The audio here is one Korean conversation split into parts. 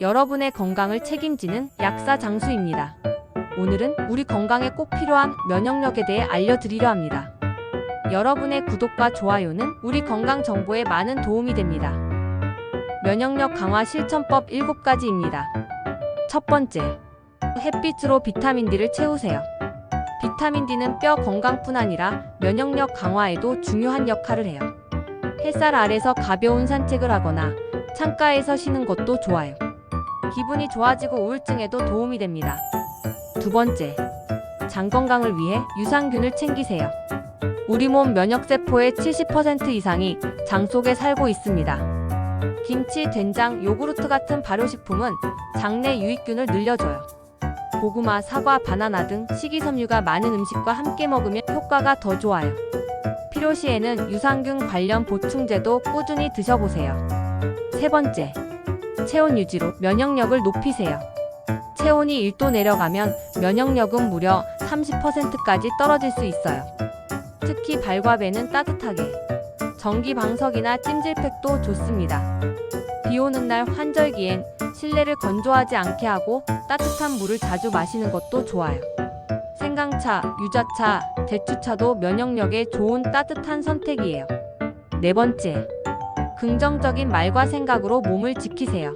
여러분의 건강을 책임지는 약사 장수입니다. 오늘은 우리 건강에 꼭 필요한 면역력에 대해 알려드리려 합니다. 여러분의 구독과 좋아요는 우리 건강 정보에 많은 도움이 됩니다. 면역력 강화 실천법 7가지입니다. 첫 번째, 햇빛으로 비타민 D를 채우세요. 비타민 D는 뼈 건강뿐 아니라 면역력 강화에도 중요한 역할을 해요. 햇살 아래서 가벼운 산책을 하거나 창가에서 쉬는 것도 좋아요. 기분이 좋아지고 우울증에도 도움이 됩니다. 두 번째, 장 건강을 위해 유산균을 챙기세요. 우리 몸 면역세포의 70% 이상이 장 속에 살고 있습니다. 김치, 된장, 요구르트 같은 발효식품은 장내 유익균을 늘려줘요. 고구마, 사과, 바나나 등 식이섬유가 많은 음식과 함께 먹으면 효과가 더 좋아요. 필요시에는 유산균 관련 보충제도 꾸준히 드셔보세요. 세 번째, 체온 유지로 면역력을 높이세요. 체온이 1도 내려가면 면역력은 무려 30%까지 떨어질 수 있어요. 특히 발과 배는 따뜻하게, 전기 방석이나 찜질팩도 좋습니다. 비 오는 날 환절기엔 실내를 건조하지 않게 하고 따뜻한 물을 자주 마시는 것도 좋아요. 생강차, 유자차, 대추차도 면역력에 좋은 따뜻한 선택이에요. 네 번째, 긍정적인 말과 생각으로 몸을 지키세요.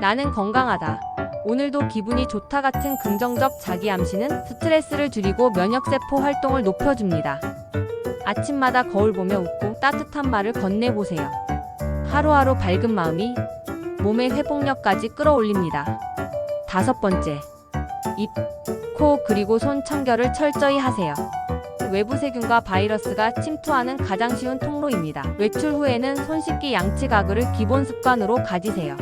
나는 건강하다. 오늘도 기분이 좋다 같은 긍정적 자기 암시는 스트레스를 줄이고 면역세포 활동을 높여줍니다. 아침마다 거울 보며 웃고 따뜻한 말을 건네보세요. 하루하루 밝은 마음이 몸의 회복력까지 끌어올립니다. 다섯 번째, 입, 코 그리고 손 청결을 철저히 하세요. 외부 세균과 바이러스가 침투하는 가장 쉬운 통로입니다. 외출 후에는 손 씻기 양치 가글을 기본 습관으로 가지세요.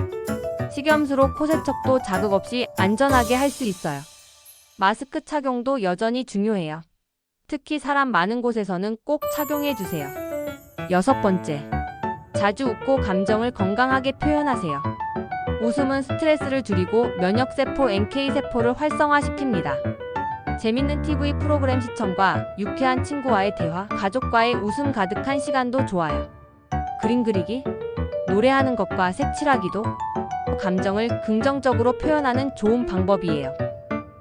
식염수로 코 세척도 자극 없이 안전하게 할 수 있어요. 마스크 착용도 여전히 중요해요. 특히 사람 많은 곳에서는 꼭 착용해 주세요. 여섯 번째, 자주 웃고 감정을 건강하게 표현하세요. 웃음은 스트레스를 줄이고 면역세포 NK세포를 활성화시킵니다. 재밌는 TV 프로그램 시청과 유쾌한 친구와의 대화, 가족과의 웃음 가득한 시간도 좋아요. 그림 그리기, 노래하는 것과 색칠하기도 감정을 긍정적으로 표현하는 좋은 방법이에요.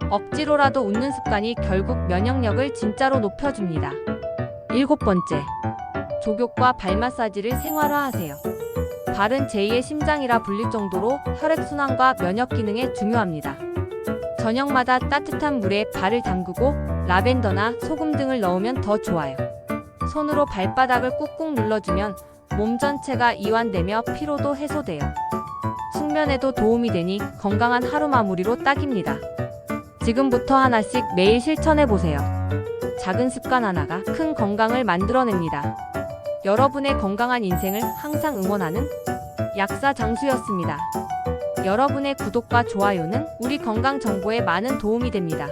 억지로라도 웃는 습관이 결국 면역력을 진짜로 높여줍니다. 일곱 번째, 족욕과 발 마사지를 생활화하세요. 발은 제2의 심장이라 불릴 정도로 혈액순환과 면역 기능에 중요합니다. 저녁마다 따뜻한 물에 발을 담그고 라벤더나 소금 등을 넣으면 더 좋아요. 손으로 발바닥을 꾹꾹 눌러주면 몸 전체가 이완되며 피로도 해소돼요. 숙면에도 도움이 되니 건강한 하루 마무리로 딱입니다. 지금부터 하나씩 매일 실천해 보세요. 작은 습관 하나가 큰 건강을 만들어냅니다. 여러분의 건강한 인생을 항상 응원하는 약사 장수였습니다. 여러분의 구독과 좋아요는 우리 건강 정보에 많은 도움이 됩니다.